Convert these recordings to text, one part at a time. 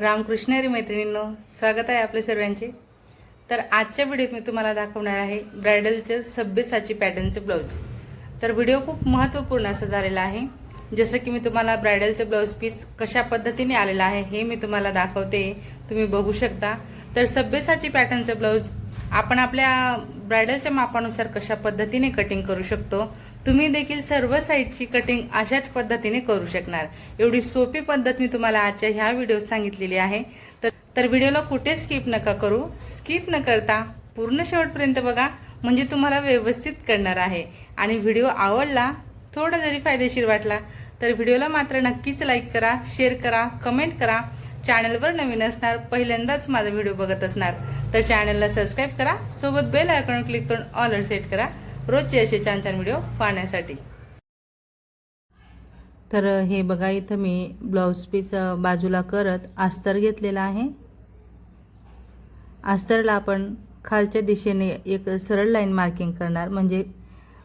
रामकृष्णारी मैत्रिणींनो स्वागत आहे आपल्या सर्वांचे. तर आजच्या व्हिडिओत मी तुम्हाला दाखवणार आहे ब्रायडलचे सभ्यसाची पॅटर्नचे ब्लाऊज. तर व्हिडिओ खूप महत्त्वपूर्ण असं झालेला आहे. जसं की मी तुम्हाला ब्रायडलचं ब्लाऊज पीस कशा पद्धतीने आलेलं आहे हे मी तुम्हाला दाखवते. तुम्ही बघू शकता. तर सभ्यसाची पॅटर्नचं ब्लाऊज आपण आपल्या ब्रायडलच्या मापानुसार कशा पद्धतीने कटिंग करू शकतो? तुम्ही देखील सर्व साईजची कटिंग अशाच पद्धतीने करू शकणार. एवढी सोपी पद्धत मी तुम्हाला आजच्या ह्या व्हिडिओ सांगितलेली आहे. तर तर व्हिडिओला कुठे स्किप नका करू. स्किप न करता पूर्ण शेवटपर्यंत बघा म्हणजे तुम्हाला व्यवस्थित करणार आहे. आणि व्हिडिओ आवडला थोडा जरी फायदेशीर वाटला तर व्हिडिओला मात्र नक्कीच लाईक करा शेअर करा कमेंट करा. चॅनलवर नवीन असणार पहिल्यांदाच माझा व्हिडिओ बघत असणार. तर चॅनलला सबस्क्राईब करा. सोबत बेल आयकॉन क्लिक करून ऑलर सेट करा. रोजचे असे छान छान व्हिडिओ पाहण्यासाठी. तर हे बघा इथं मी ब्लाऊज पीस बाजूला करत अस्तर घेतलेला आहे. अस्तरला आपण खालच्या दिशेने एक सरळ लाईन मार्किंग करणार. म्हणजे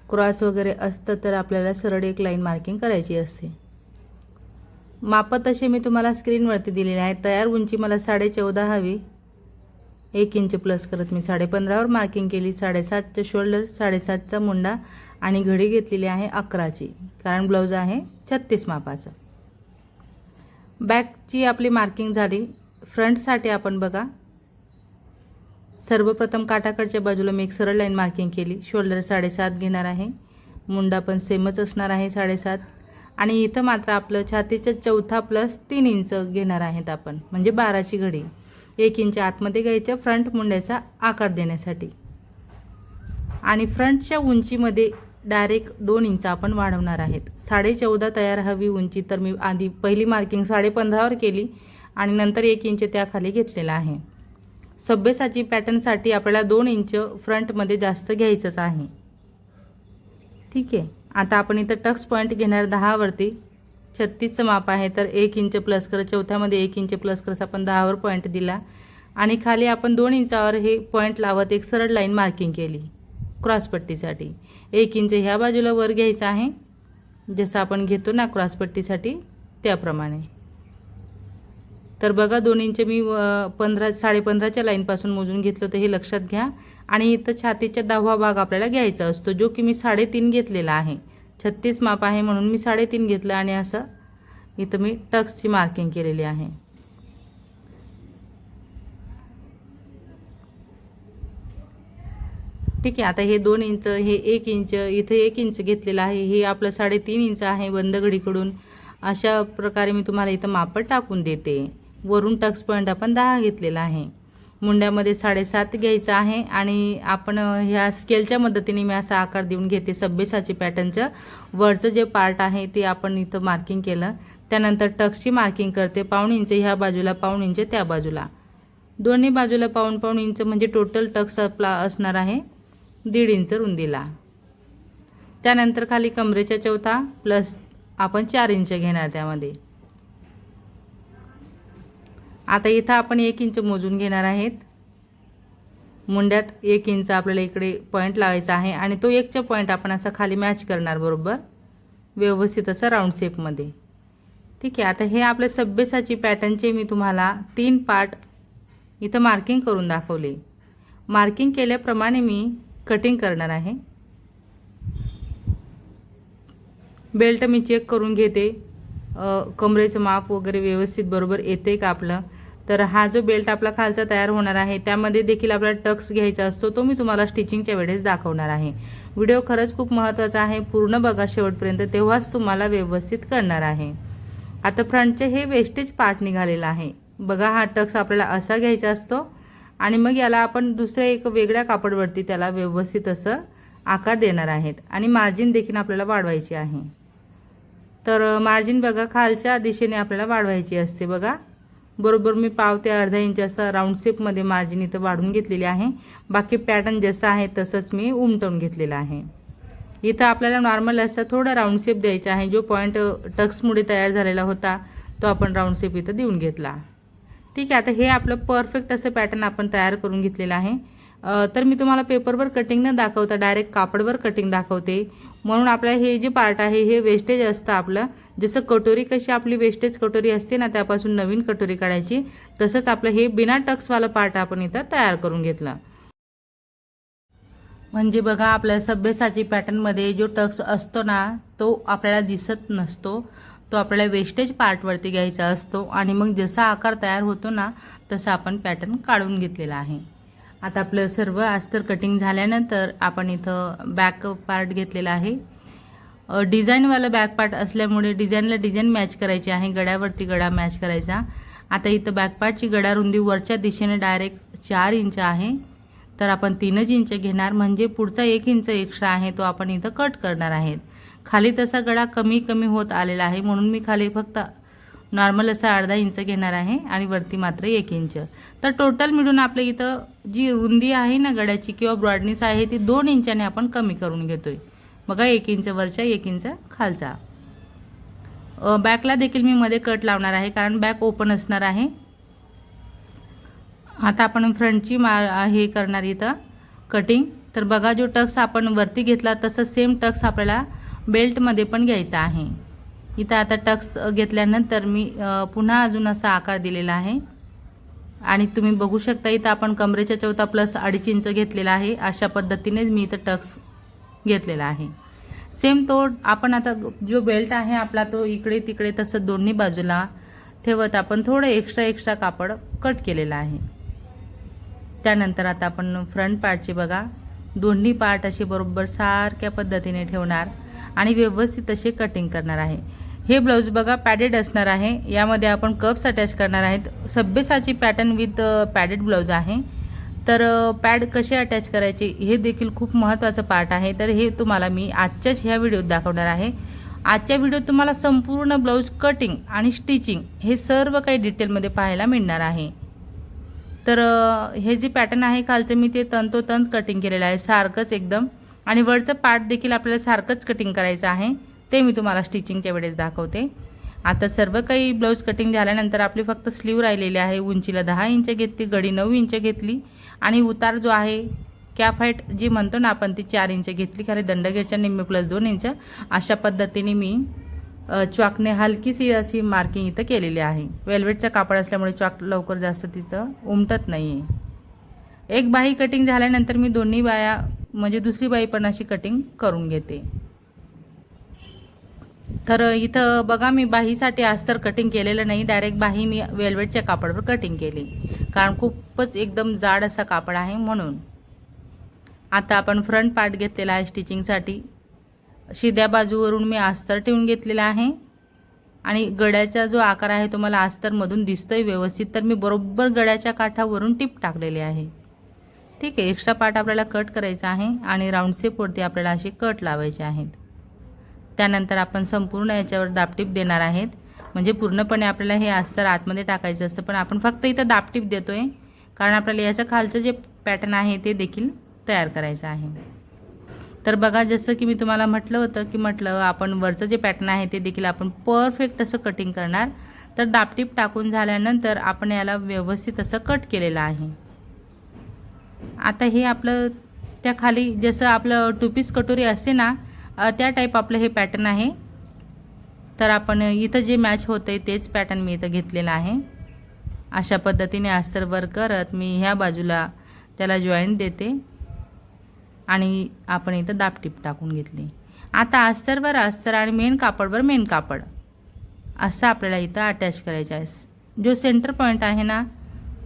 क्रॉस वगैरे असतं तर आपल्याला सरळ एक लाईन मार्किंग करायची असते. मापं तसे मी तुम्हाला स्क्रीनवरती दिलेले आहे तयार उंची मला साडे चौदा हवी. एक इंच प्लस करत मी. साडे पंधरावर मार्किंग केली. साडेसातचं शोल्डर साडेसातचा मुंडा आणि घडी घेतलेली आहे अकराची. कारण ब्लाऊज आहे छत्तीस मापाचं. बॅकची आपली मार्किंग झाली. फ्रंटसाठी आपण बघा. सर्वप्रथम काटाकडच्या बाजूला मी एक सरळ लाईन मार्किंग केली. शोल्डर साडेसात घेणार आहे. मुंडा पण सेमच असणार आहे साडेसात. आणि इथं मात्र आपलं छातीचं चौथा प्लस तीन इंच घेणार आहेत आपण. म्हणजे बाराची घडी. एक इंच आतमध्ये घ्यायचं फ्रंट मुंड्याचा आकार देण्यासाठी. आणि फ्रंटच्या उंचीमध्ये डायरेक्ट दोन इंच आपण वाढवणार आहेत. साडे चौदा तयार हवी उंची तर मी आधी पहिली मार्किंग साडे पंधरावर केली आणि नंतर एक इंच त्याखाली घेतलेला आहे. सभ्यसाची पॅटर्नसाठी आपल्याला दोन इंच फ्रंटमध्ये जास्त घ्यायचंच आहे. ठीक आहे. आता आपण इथं टक्स पॉईंट घेणार दहावरती छत्तीसचं माप आहे तर एक इंच प्लस कर. चौथ्यामध्ये एक इंच प्लस करस आपण दहावर पॉईंट दिला. आणि खाली आपण दोन इंचावर हे पॉईंट लावत एक सरळ लाईन मार्किंग केली. क्रॉसपट्टीसाठी एक इंच ह्या बाजूला वर घ्यायचं आहे. जसं आपण घेतो ना क्रॉसपट्टीसाठी त्याप्रमाणे. तर बघा दोन इंच मी पंधरा साडेपंधराच्या लाईनपासून मोजून घेतलं तर हे लक्षात घ्या. आणि इथं छातीच्या दहावा भाग आपल्याला घ्यायचा असतो जो की मी साडेतीन घेतलेला आहे. छत्तीस माप आहे म्हणून मी साडेतीन घेतलं आणि असं इथं मी टक्सची मार्किंग केलेली आहे. ठीक आहे आता हे दोन इंच हे एक इंच इथे एक इंच घेतलेलं आहे हे आपलं साडेतीन इंच आहे बंद घडीकडून अशा प्रकारे मी तुम्हाला इथं मापड टाकून देते. वरून टक्स पॉईंट आपण दहा घेतलेला आहे. मुंड्यामध्ये साडेसात घ्यायचं आहे आणि आपण ह्या स्केलच्या मदतीने मी असा आकार देऊन घेते सभ्यसाची पॅटर्नचं. वरचं जे पार्ट आहे ते आपण इथं मार्किंग केलं. त्यानंतर टक्सची मार्किंग करते पाऊण इंच ह्या बाजूला पाऊण इंच त्या बाजूला. दोन्ही बाजूला पाऊण पाऊण इंच म्हणजे टोटल टक्स आपला असणार आहे दीड इंच रुंदीला. त्यानंतर खाली कमरेच्या चौथा प्लस आपण चार इंच घेणार त्यामध्ये. आता इथं आपण एक इंच मोजून घेणार आहेत. मुंड्यात एक इंच आपल्याला इकडे पॉईंट लावायचा आहे आणि तो एकचा पॉईंट आपण असा खाली मॅच करणार बरोबर? व्यवस्थित असं राऊंड शेपमध्ये ठीक आहे आता हे आपल्या सभ्यसाची पॅटर्नचे मी तुम्हाला तीन पार्ट इथं मार्किंग करून दाखवले. मार्किंग केल्याप्रमाणे मी कटिंग करणार आहे. बेल्ट मी चेक करून घेते. कमरेचं माप वगैरे व्यवस्थित बरोबर येते का आपलं? तर हा जो बेल्ट आपला खालचा तयार होणार आहे त्यामध्ये देखील आपल्याला टक्स घ्यायचा असतो तो मी तुम्हाला स्टिचिंगच्या वेळेस दाखवणार आहे. व्हिडिओ खरंच खूप महत्त्वाचा आहे पूर्ण बघा शेवटपर्यंत तेव्हाच तुम्हाला व्यवस्थित करणार आहे. आता फ्रंटचे हे वेस्टेज पार्ट निघालेला आहे. बघा हा टक्स आपल्याला असा घ्यायचा असतो आणि मग याला आपण दुसऱ्या एक वेगळ्या कापडवरती त्याला व्यवस्थित असं आकार देणार आहेत आणि मार्जिन देखील आपल्याला वाढवायची आहे. तर मार्जिन बघा खालच्या दिशेने आपल्याला वाढवायची असते बघा. बरोबर मी पाव ते अर्धा इंच असं राऊंड शेपमध्ये मार्जिन इथं वाढून घेतलेली आहे. बाकी पॅटर्न जसं आहे तसंच मी उमटवून घेतलेलं आहे. इथं आपल्याला नॉर्मल असं थोडं राऊंड शेप द्यायचा आहे. जो पॉईंट टक्समुळे तयार झालेला होता तो आपण राऊंड शेप इथं देऊन घेतला. ठीक आहे आता हे आपलं परफेक्ट असं पॅटर्न आपण तयार करून घेतलेलं आहे. तर मी तुम्हाला पेपरवर कटिंग न दाखवता डायरेक्ट कापडवर कटिंग दाखवते. म्हणून आपलं हे जे पार्ट आहे हे वेस्टेज असतं आपलं. जसं कटोरी कशी आपली वेस्टेज कटोरी असते ना त्यापासून नवीन कटोरी काढायची तसंच आपलं हे बिना टक्सवालं पार्ट आपण इथं तयार करून घेतला. म्हणजे बघा आपल्या सभ्यसाची पॅटर्नमध्ये जो टक्स असतो ना तो आपल्याला दिसत नसतो. तो आपल्याला वेस्टेज पार्टवरती घ्यायचा असतो. आणि मग जसा आकार तयार होतो ना तसा आपण पॅटर्न काढून घेतलेला आहे. आता आपलं सर्व अस्तर कटिंग झाल्यानंतर आपण इथं बॅक पार्ट घेतलेला आहे. डिझाईनवाला बॅक पार्ट असल्यामुळे डिझाईनला डिझाईन मॅच करायची आहे गड्यावरती गडा मॅच करायचा. आता इथं बॅक पार्टची गडा रुंदी वरच्या दिशेने डायरेक्ट चार इंच आहे. तर आपण तीनच इंच घेणार म्हणजे पुढचा एक इंच एक्स्ट्रा आहे तो आपण इथं कट करणार आहेत. खाली तसा गडा कमी कमी होत आलेला आहे म्हणून मी खाली फक्त नॉर्मल असा अर्धा इंच घेणार आहे आणि वरती मात्र एक इंच तर टोटल मिळून आपल्या इथं जी रुंदी आहे ना गड्याची किंवा ब्रॉडनेस आहे ती दोन इंचाने आपण कमी करून घेतो आहे बघा एक इंच वरच्या एक इंच खालचा बॅकला देखील मी मध्ये कट लावणार आहे कारण बॅक ओपन असणार आहे. आता आपण फ्रंटची मा हे करणार इथं कटिंग. तर बघा जो टक्स आपण वरती घेतला तसं सेम टक्स आपल्याला बेल्टमध्ये पण घ्यायचा आहे. इथं आता टक्स घेतल्यानंतर मी पुन्हा अजून असा आकार दिलेला आहे. आणि तुम्ही बघू शकता इथं आपण कमरेच्या चौथा प्लस अडीच इंच घेतलेला आहे. अशा पद्धतीनेच मी इथं टक्स घेतलेला आहे. सेम तो आपण आता जो बेल्ट आहे आपला तो इकडे तिकडे तसं दोन्ही बाजूला ठेवत आपण थोडं एक्स्ट्रा एक्स्ट्रा कापड कट केलेलं आहे. त्यानंतर आता आपण फ्रंट पार्टची बघा. दोन्ही पार्ट असे बरोबर सारख्या पद्धतीने ठेवणार आणि व्यवस्थित असे कटिंग करणार आहे. हे ब्लाऊज बघा पॅडेड असणार आहे. यामध्ये आपण कप्स अटॅच करणार आहेत. सभ्यसाची पॅटर्न विथ पॅडेड ब्लाऊज आहे. तर पॅड कसे अटॅच करायचे हे देखील खूप महत्त्वाचं पार्ट आहे. तर हे तुम्हाला मी आजच्याच ह्या व्हिडिओत दाखवणार आहे. आजच्या व्हिडिओत तुम्हाला संपूर्ण ब्लाऊज कटिंग आणि स्टिचिंग हे सर्व काही डिटेलमध्ये पाहायला मिळणार आहे. तर हे जे पॅटर्न आहे खालचं मी ते तंतोतंत कटिंग केलेलं आहे. सारखंच एकदम. आणि वरचं पार्ट देखील आपल्याला सारखंच कटिंग करायचं आहे. ते मी तुम्हाला स्टिचिंगच्या वेळेस दाखवते. आता सर्व काही ब्लाऊज कटिंग झाल्यानंतर आपली फक्त स्लीव राहिलेली आहे उंचीला दहा इंच घेतली गडी नऊ इंच घेतली आणि उतार जो आहे कॅप हाईट जी म्हणतो ना आपण ती चार इंच घेतली. खाली दंडगेरच्या निम्मे प्लस दोन इंच. अशा पद्धतीने मी चॉकने हलकीशी अशी मार्किंग इथं केलेली आहे. वेल्वेटचं कापड असल्यामुळे चॉक लवकर जास्त तिथं उमटत नाही आहे एक बाही कटिंग झाल्यानंतर मी दोन्ही बाया म्हणजे दुसरी बाई पण अशी कटिंग करून घेते. तर इथं बघा मी बाहीसाठी अस्तर कटिंग केलेलं नाही. डायरेक्ट बाही मी वेल्वेटच्या कापडावर कटिंग केली. कारण खूपच एकदम जाड असा कापड आहे म्हणून. आता आपण फ्रंट पार्ट घेतलेला आहे स्टिचिंगसाठी शिद्या बाजूवरून मी अस्तर ठेवून घेतलेला आहे. आणि गड्याचा जो आकार आहे तो मला अस्तरमधून दिसतोय व्यवस्थित तर मी बरोबर गड्याच्या काठावरून टिप टाकलेली आहे. ठीक आहे एक्स्ट्रा पार्ट आपल्याला कट करायचा आहे आणि राऊंड सेपवरती आपल्याला असे कट लावायचे आहेत. त्यानंतर आपण संपूर्ण याच्यावर दापटीप देणार आहेत. म्हणजे पूर्णपणे आपल्याला हे अस्तर आतमध्ये टाकायचं असतं पण आपण फक्त इथं दापटीप आहे कारण आपल्याला याचं खालचं जे पॅटर्न आहे ते देखील तयार करायचं आहे. तर बघा जसं की मी तुम्हाला म्हटलं होतं की म्हटलं आपण वरचं जे पॅटर्न आहे ते देखील आपण परफेक्ट असं कटिंग करणार. तर दापटीप टाकून झाल्यानंतर आपण याला व्यवस्थित असं कट केलेलं आहे. आता हे आपलं त्या खाली जसं आपलं टू पीस कटोरी असते ना त्या टाईप आपलं हे पॅटर्न आहे. तर आपण इथं जे मॅच होते आहे तेच पॅटर्न मी इथं घेतलेलं आहे. अशा पद्धतीने अस्तरवर करत मी ह्या बाजूला त्याला जॉईंट देते. आणि आपण इथं दापटीप टाकून घेतली. आता अस्तरवर अस्तर आणि मेन कापडवर मेन कापड. असं आपल्याला इथं अटॅच करायचं आहे. जो सेंटर पॉईंट आहे ना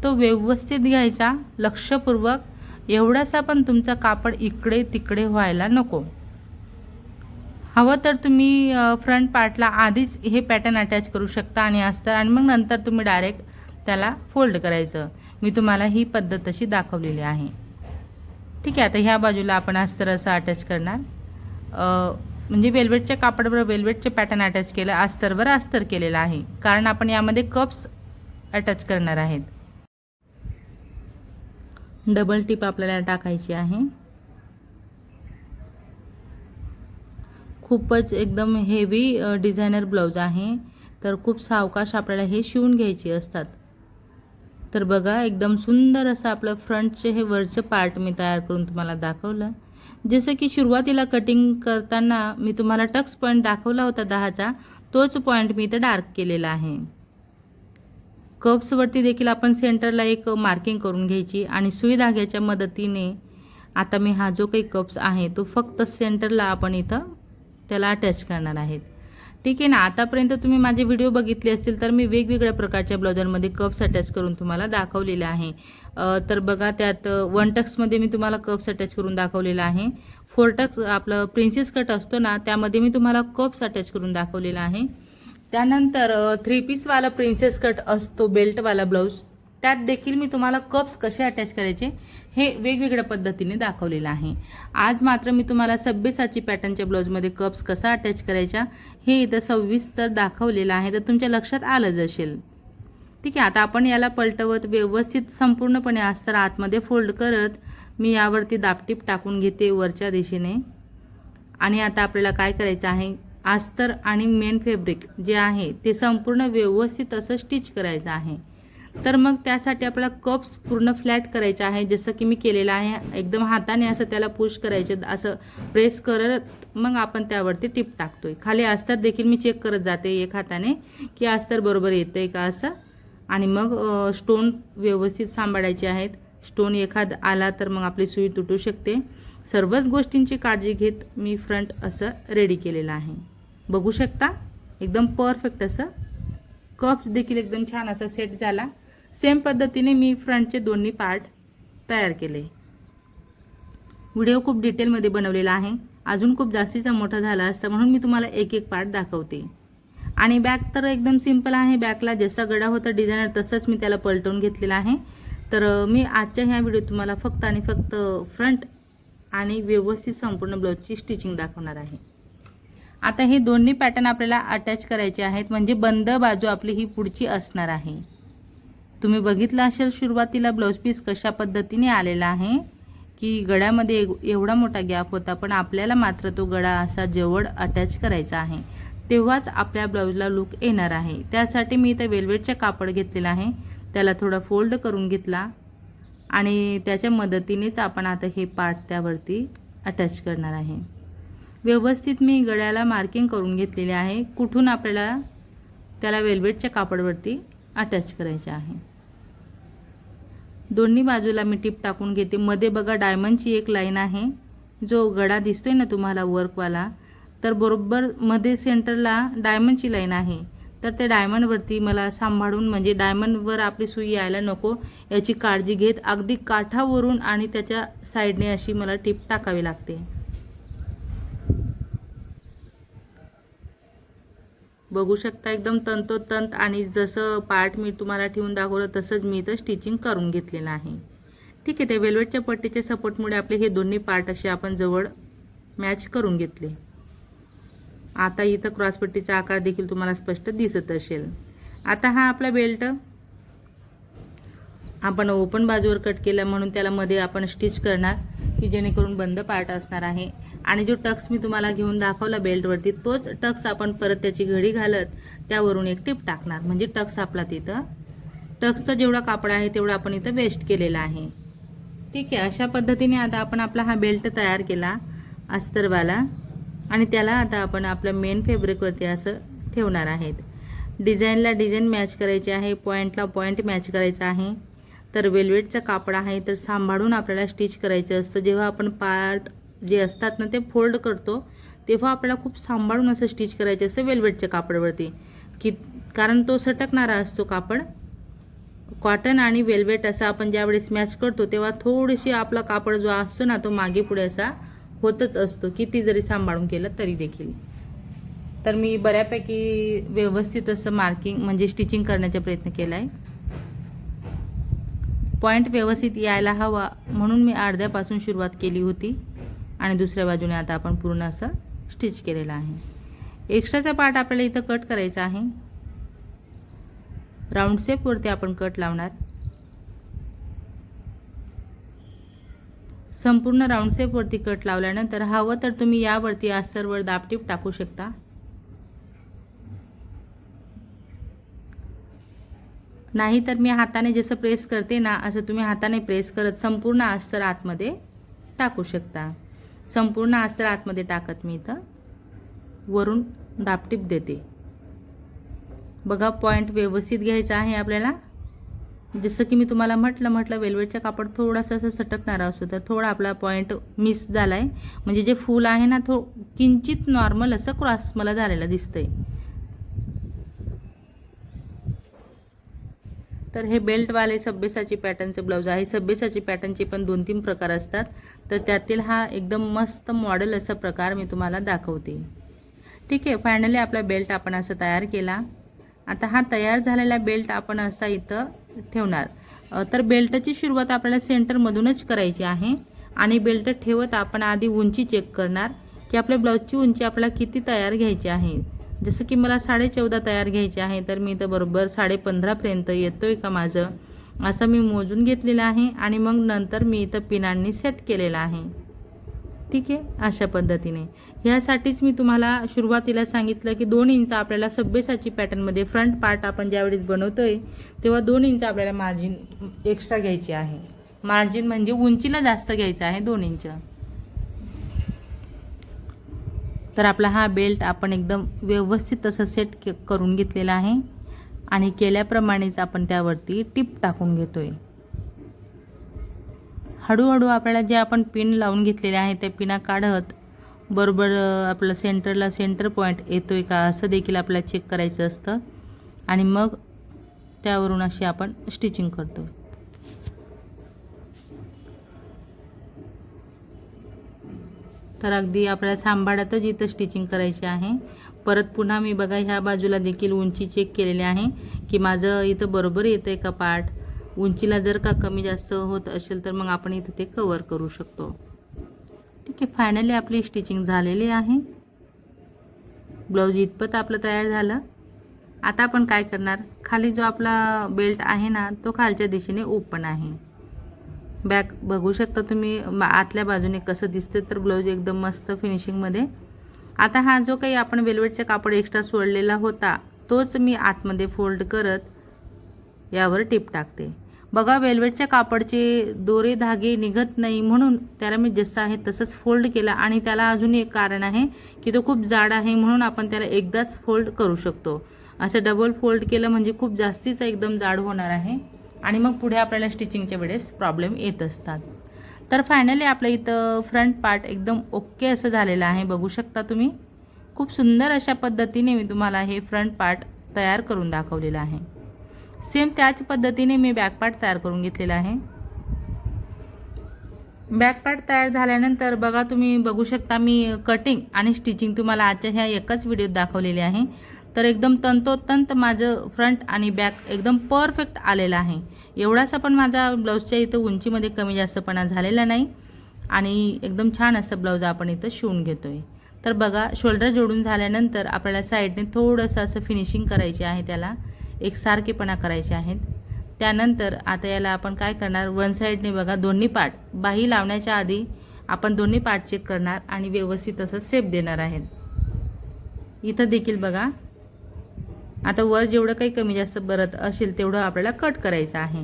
तो व्यवस्थित घ्यायचा. लक्षपूर्वक. एवढासा पण तुमचा कापड इकडे तिकडे व्हायला नको. हवं तर तुम्ही फ्रंट पार्टला आधीच हे पॅटर्न अटॅच करू शकता आणि अस्तर आणि मग नंतर तुम्ही डायरेक्ट त्याला फोल्ड करायचं. मी तुम्हाला ही पद्धत अशी दाखवलेली आहे. ठीक आहे आता ह्या बाजूला आपण अस्तर असं अटॅच करणार. म्हणजे वेल्वेटच्या कापडावर वेल्वेटचे पॅटर्न अटॅच केलं अस्तरवर अस्तर केलेलं आहे. कारण आपण यामध्ये कप्स अटॅच करणार आहेत. डबल टिप आपल्याला टाकायची आहे. खूपच एकदम हेवी डिझायनर ब्लाऊज आहे. तर खूप सावकाश आपल्याला हे शिवून घ्यायचे असतात. तर बघा एकदम सुंदर असं आपलं फ्रंटचे हे वरचं पार्ट मी तयार करून तुम्हाला दाखवलं. जसं की सुरुवातीला कटिंग करताना मी तुम्हाला टक्स पॉईंट दाखवला होता दहाचा तोच पॉईंट मी इथं डार्क केलेला आहे. कप्सवरती देखील आपण सेंटरला एक मार्किंग करून घ्यायची आणि सुई धाग्याच्या मदतीने आता मी हा जो काही कप्स आहे तो फक्त सेंटरला आपण इथं त्याला अटॅच करणार आहेत. ठीक आहे ना? आतापर्यंत तुम्ही माझे व्हिडिओ बघितले असतील तर मी वेगवेगळ्या प्रकारच्या ब्लाउजांमध्ये कप्स अटॅच करून तुम्हाला दाखवलेले आहे. तर बघा त्यात वन टक्समध्ये मी तुम्हाला कप्स अटॅच करून दाखवलेला आहे. फोर टक्स आपलं प्रिन्सेस कट असतो ना त्यामध्ये मी तुम्हाला कप्स अटॅच करून दाखवलेला आहे. त्यानंतर थ्री पीसवाला प्रिन्सेस कट असतो बेल्टवाला ब्लाऊज त्यात देखील मी तुम्हाला कप्स कसे अटॅच करायचे हे वेगवेगळ्या पद्धतीने दाखवलेलं आहे. आज मात्र मी तुम्हाला सभ्यसाची पॅटर्नच्या ब्लाऊजमध्ये कप्स कसा अटॅच करायचा हे इथं सविस्तर दाखवलेलं आहे. तर तुमच्या लक्षात आलंच असेल ठीक आहे आता आपण याला पलटवत व्यवस्थित संपूर्णपणे अस्तर आतमध्ये फोल्ड करत मी यावरती दापटीप टाकून घेते वरच्या दिशेने. आणि आता आपल्याला काय करायचं आहे? अस्तर आणि मेन फॅब्रिक जे आहे ते संपूर्ण व्यवस्थित असं स्टिच करायचं आहे. तर मग त्यासाठी आपल्याला कप्स पूर्ण फ्लॅट करायचे आहे. जसं की मी केलेलं आहे एकदम हाताने असं त्याला पुश करायचं असं प्रेस करत मग आपण त्यावरती टिप टाकतोय. खाली अस्तर देखील मी चेक करत जाते एक हाताने की अस्तर बरोबर येतं आहे का असं. आणि मग स्टोन व्यवस्थित सांभाळायचे आहेत. स्टोन एखाद आला तर मग आपली सुई तुटू शकते. सर्वच गोष्टींची काळजी घेत मी फ्रंट असं रेडी केलेलं आहे. बघू शकता? एकदम परफेक्ट असं. कप्स देखील एकदम छान असा सेट झाला. सेम पद्धतीने मी फ्रंटचे दोन्ही पार्ट तयार केले. व्हिडिओ खूप डिटेलमध्ये बनवलेला आहे. अजून खूप जास्तीचा मोठा झाला असता म्हणून मी तुम्हाला एक एक पार्ट दाखवते. आणि बॅक तर एकदम सिंपल आहे. बॅकला जसा गडा होता डिझायनर तसंच मी त्याला पलटवून घेतलेला आहे. तर मी आजच्या ह्या व्हिडिओत तुम्हाला फक्त आणि फक्त फ्रंट आणि व्यवस्थित संपूर्ण ब्लाऊजची स्टिचिंग दाखवणार आहे. आता हे दोन्ही पॅटर्न आपल्याला अटॅच करायचे आहेत. म्हणजे बंद बाजू आपली ही पुढची असणार आहे. तुम्ही बघितलं असेल सुरुवातीला ब्लाऊज पीस कशा पद्धतीने आलेला आहे? की गळ्यामध्ये एवढा मोठा गॅप होता पण आपल्याला मात्र तो गळा असा जवळ अटॅच करायचा आहे. तेव्हाच आपल्या ब्लाऊजला लुक येणार आहे. त्यासाठी मी इथं वेल्वेटचे कापड घेतलेला आहे. त्याला थोडा फोल्ड करून घेतला आणि त्याच्या मदतीनेच आपण आता हे पार्ट त्यावरती अटॅच करणार आहे. व्यवस्थित मी गळ्याला मार्किंग करून घेतलेले आहे. कुठून आपल्याला त्याला वेल्वेटच्या कापडवरती अटॅच करायचे आहे. दोन्ही बाजूला मी टीप टाकून घेते. मध्ये बघा डायमंडची एक लाईन आहे. जो गडा दिसतोय ना तुम्हाला वर्कवाला तर बरोबर मध्ये सेंटरला डायमंडची लाईन आहे. तर त्या डायमंडवरती मला सांभाळून म्हणजे डायमंडवर आपली सुई यायला नको याची काळजी घेत अगदी काठावरून आणि त्याच्या साईडने अशी मला टीप टाकावी लागते. बघू शकता एकदम तंतोतंत आणि जसं पार्ट मी तुम्हाला ठेवून दाखवलं तसंच मी इथं स्टिचिंग करून घेतलेलं आहे. ठीक आहे ते वेल्वेटच्या पट्टीच्या सपोर्टमुळे आपले हे दोन्ही पार्ट असे आपण जवळ मॅच करून घेतले. आता इथं क्रॉसपट्टीचा आकार देखील तुम्हाला स्पष्ट दिसत असेल. आता हा आपला बेल्ट आपण ओपन बाजूवर कट केला म्हणून त्याला मध्ये आपण स्टिच करणार. की जेणेकरून बंद पार्ट असणार आहे. आणि जो टक्स मी तुम्हाला घेऊन दाखवला बेल्टवरती तोच टक्स आपण परत त्याची घडी घालत त्यावरून एक टिप टाकणार. म्हणजे टक्स आपला तिथं टक्सचा जेवढा कापड आहे तेवढा आपण इथं वेस्ट केलेला आहे. ठीक आहे अशा पद्धतीने आता आपण आपला हा बेल्ट तयार केला अस्तरवाला. आणि त्याला आता आपण आपल्या मेन फेब्रिकवरती असं ठेवणार आहेत. डिझाईनला डिझाईन मॅच करायची आहे पॉईंटला पॉईंट मॅच करायचा आहे. तर वेल्वेटचं कापड आहे तर सांभाळून आपल्याला स्टिच करायचं असतं. जेव्हा आपण पार्ट जे असतात ना ते फोल्ड करतो तेव्हा आपल्याला खूप सांभाळून असं स्टिच करायचं असतं वेल्वेटच्या कापडावरती. की कारण तो सटकणारा असतो कापड. कॉटन आणि वेल्वेट असा आपण ज्यावेळेस मॅच करतो तेव्हा थोडीशी आपला कापड जो असतो ना तो मागे पुढे असा होतच असतो. किती जरी सांभाळून केलं तरी देखील. तर मी बऱ्यापैकी व्यवस्थित असं मार्किंग म्हणजे स्टिचिंग करण्याचा प्रयत्न केला आहे पॉईंट व्यवस्थित यायला हवा म्हणून मी अर्ध्यापासून सुरुवात केली होती आणि दुसऱ्या बाजूने आता आपण पूर्ण असं स्टिच केलेलं आहे. एक्स्ट्राचा पार्ट आपल्याला इथं कट करायचा आहे. राऊंड शेपवरती आपण कट लावणार. संपूर्ण राऊंड शेपवरती कट लावल्यानंतर हवं तर तुम्ही यावरती आस्तरवर दापटीप टाकू शकता. नाही तर मी हाताने जसं प्रेस करते ना असं तुम्ही हाताने प्रेस करत संपूर्ण अस्तर आतमध्ये टाकू शकता. संपूर्ण अस्तर आतमध्ये टाकत मी इथं वरून दापटीप देते. बघा पॉईंट व्यवस्थित घ्यायचा आहे आपल्याला. जसं की मी तुम्हाला म्हटलं म्हटलं वेलवेटचा कापड थोडासा असं सटकणारा असतो तर थोडा आपला पॉईंट मिस झाला आहे म्हणजे जे फूल आहे ना थो किंचित नॉर्मल असं क्रॉस मला झालेलं दिसतंय. तर हे बेल्टवाले सभ्यसाची पॅटर्नचे ब्लाऊज आहे. सभ्यसाची पॅटर्नचे पण दोन तीन प्रकार असतात. तर त्यातील हा एकदम मस्त मॉडेल असा प्रकार मी तुम्हाला दाखवते. ठीक आहे फायनली आपला बेल्ट आपण असं तयार केला. आता हा तयार झालेला बेल्ट आपण असा इथं ठेवणार. तर बेल्टची सुरुवात आपल्याला सेंटरमधूनच करायची आहे. आणि बेल्ट ठेवत आपण आधी उंची चेक करणार की आपल्या ब्लाऊजची उंची आपल्याला किती तयार घ्यायची आहे. जसं की मला साडे चौदा तयार घ्यायचे आहे तर मी इथं बरोबर साडे पंधरापर्यंत आहे का माझं? असं मी मोजून घेतलेलं आहे आणि मग नंतर मी इथं पिनांनी सेट केलेलं आहे. ठीक आहे? अशा पद्धतीने. ह्यासाठीच मी तुम्हाला सुरुवातीला सांगितलं की दोन इंच आपल्याला सब्बेसाची पॅटर्नमध्ये फ्रंट पार्ट आपण ज्यावेळेस आहे तेव्हा दोन इंच आपल्याला मार्जिन एक्स्ट्रा घ्यायची आहे. मार्जिन म्हणजे उंचीला जास्त घ्यायचं आहे दोन इंच. तर आपला हा बेल्ट आपण एकदम व्यवस्थित असं सेट के करून घेतलेला आहे. आणि केल्याप्रमाणेच आपण त्यावरती टिप टाकून घेतो आहे हळूहळू आपल्याला जे आपण पिन लावून घेतलेले आहे त्या पिना काढत बरोबर आपलं सेंटरला सेंटर पॉईंट येतो आहे का असं देखील आपल्याला चेक करायचं असतं. आणि मग त्यावरून अशी आपण स्टिचिंग करतो तर अगदी आपल्याला सांभाळतच इथं स्टिचिंग करायची आहे. परत पुन्हा मी बघा ह्या बाजूला देखील उंची चेक केलेली आहे की माझं इथं बरोबर येतं आहे का पार्ट उंचीला जर का कमी जास्त होत असेल तर मग आपण इथं ते कवर करू शकतो. ठीक आहे फायनली आपली स्टिचिंग झालेली आहे. ब्लाऊज इतपत आपलं तयार झालं. आता आपण काय करणार? खाली जो आपला बेल्ट आहे ना तो खालच्या दिशेने ओपन आहे. बॅक बघू शकता तुम्ही आतल्या बाजूने कसं दिसते तर ब्लाऊज एकदम मस्त फिनिशिंगमध्ये आता हा जो काही आपण वेलवेटचा कापड एक्स्ट्रा सोडलेला होता तोच मी आतमध्ये फोल्ड करत यावर टिप टाकते. बघा वेल्वेटच्या कापडचे दोरे धागे निघत नाही म्हणून त्याला मी जसं आहे तसंच फोल्ड केला आणि त्याला अजून एक कारण आहे की तो खूप जाड आहे म्हणून आपण त्याला एकदाच फोल्ड करू शकतो. असं डबल फोल्ड केलं म्हणजे खूप जास्तीचा एकदम जाड होणार आहे. आणि मग पुढे आपल्याला स्टिचिंगच्या वेळेस प्रॉब्लेम येत असतात. तर फायनली आपलं इथं फ्रंट पार्ट एकदम ओके असं झालेलं आहे. बघू शकता तुम्ही. खूप सुंदर अशा पद्धतीने मी तुम्हाला हे फ्रंट पार्ट तयार करून दाखवलेलं आहे. सेम त्याच पद्धतीने मी बॅक पार्ट तयार करून घेतलेला आहे. बॅक पार्ट तयार झाल्यानंतर बघा तुम्ही बघू शकता मी कटिंग आणि स्टिचिंग तुम्हाला आजच्या ह्या एकाच व्हिडिओत दाखवलेली आहे. तर एकदम तंतोतंत माझं फ्रंट आणि बॅक एकदम परफेक्ट आलेलं आहे. एवढासा पण माझा ब्लाऊजच्या इथं उंचीमध्ये कमी जास्तपणा झालेला नाही. आणि एकदम छान असं ब्लाऊज आपण इथं शिवून घेतो आहे तर बघा शोल्डर जोडून झाल्यानंतर आपल्याला साईडने थोडंसं असं फिनिशिंग करायचे आहे त्याला. एकसारखेपणा करायचे आहेत. त्यानंतर आता याला आपण काय करणार? वन साईडने बघा दोन्ही पार्ट बाही लावण्याच्या आधी आपण दोन्ही पार्ट चेक करणार आणि व्यवस्थित असं सेप देणार आहेत. इथं देखील बघा. आता वर जेवढं काही कमी जास्त बरत असेल तेवढं आपल्याला कट करायचं आहे.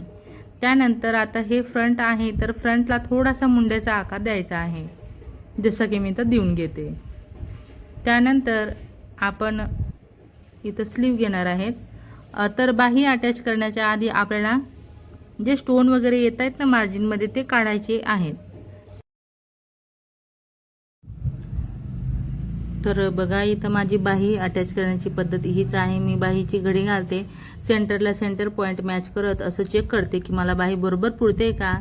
त्यानंतर आता हे फ्रंट आहे तर फ्रंटला थोडासा मुंड्याचा आकार द्यायचा आहे. जसं की मी इथं देऊन घेते. त्यानंतर आपण इथं स्लीव घेणार आहेत. तर बाही अटॅच करण्याच्या आधी आपल्याला जे स्टोन वगैरे येत आहेत ना मार्जिनमध्ये ते काढायचे आहेत. तर बघा इथं माझी बाही अटॅच करण्याची पद्धत हीच आहे. मी बाहीची घडी घालते. सेंटरला सेंटर पॉईंट मॅच करत असं चेक करते की मला बाही बरोबर पुरते का?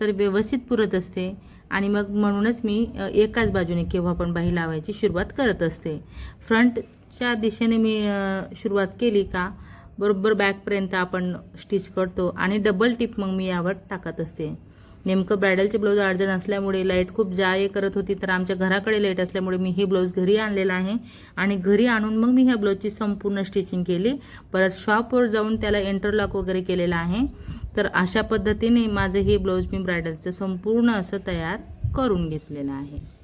तर व्यवस्थित पुरत असते. आणि मग म्हणूनच मी एकाच बाजूने केव्हा पण बाही लावायची सुरुवात करत असते. फ्रंटच्या दिशेने मी सुरुवात केली का? बरोबर बॅकपर्यंत आपण स्टिच करतो आणि डबल टिप मग मी यावर टाकत असते. नेमकं ब्रायडलचे ब्लाऊज अडचण असल्यामुळे लाइट खूप जा ये करत होती तर आमच्या घराकडे लाइट असल्यामुळे मी हे ब्लाऊज घरी आणलेला आहे. आणि घरी आणून मग मी ह्या ब्लाऊजची संपूर्ण स्टिचिंग केली. परत शॉपवर जाऊन त्याला इंटरलॉक वगैरे केलेलं आहे. तर अशा पद्धतीने माझं हे ब्लाऊज मी ब्रायडलचं संपूर्ण असं तयार करून घेतलेलं आहे.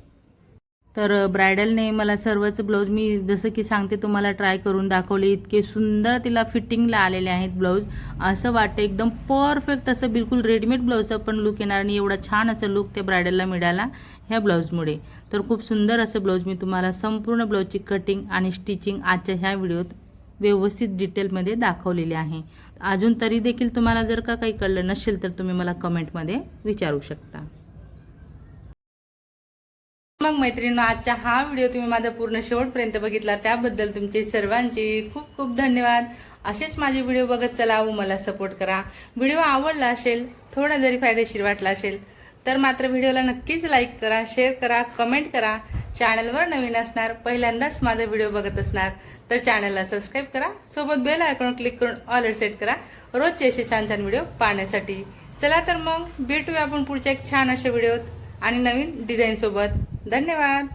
तर ब्रायडलने मला सर्वच ब्लाऊज मी जसं की सांगते तुम्हाला ट्राय करून दाखवले इतके सुंदर तिला फिटिंगला आलेले आहेत ब्लाऊज. असं वाटतं एकदम परफेक्ट असं बिलकुल रेडीमेड ब्लाऊजचं पण लुक येणार आणि एवढा छान असं लुक त्या ब्रायडलला मिळाला ह्या ब्लाऊजमुळे. तर खूप सुंदर असं ब्लाऊज मी तुम्हाला संपूर्ण ब्लाऊजची कटिंग आणि स्टिचिंग आजच्या ह्या व्हिडिओत व्यवस्थित डिटेलमध्ये दाखवलेली आहे. अजून तरी देखील तुम्हाला जर का काही कळलं नसेल तर तुम्ही मला कमेंटमध्ये विचारू शकता. मग मैत्रिणी आजचा हा व्हिडिओ तुम्ही माझा पूर्ण शेवटपर्यंत बघितला. त्याबद्दल तुमचे सर्वांचे खूप खूप धन्यवाद. असेच माझे व्हिडिओ बघत चला व मला सपोर्ट करा. व्हिडिओ आवडला असेल थोडा जरी फायदेशीर वाटला असेल तर मात्र व्हिडिओला नक्कीच लाईक करा शेअर करा कमेंट करा. चॅनलवर नवीन असणार पहिल्यांदाच माझा व्हिडिओ बघत असणार तर चॅनलला सबस्क्राईब करा. सोबत बेल आयकॉन क्लिक करून ऑलर सेट करा. रोजचे असे छान छान व्हिडिओ पाहण्यासाठी. चला तर मग भेटूया आपण पुढच्या एक छान अशा व्हिडिओत. आणि नवीन डिझाईनसोबत धन्यवाद.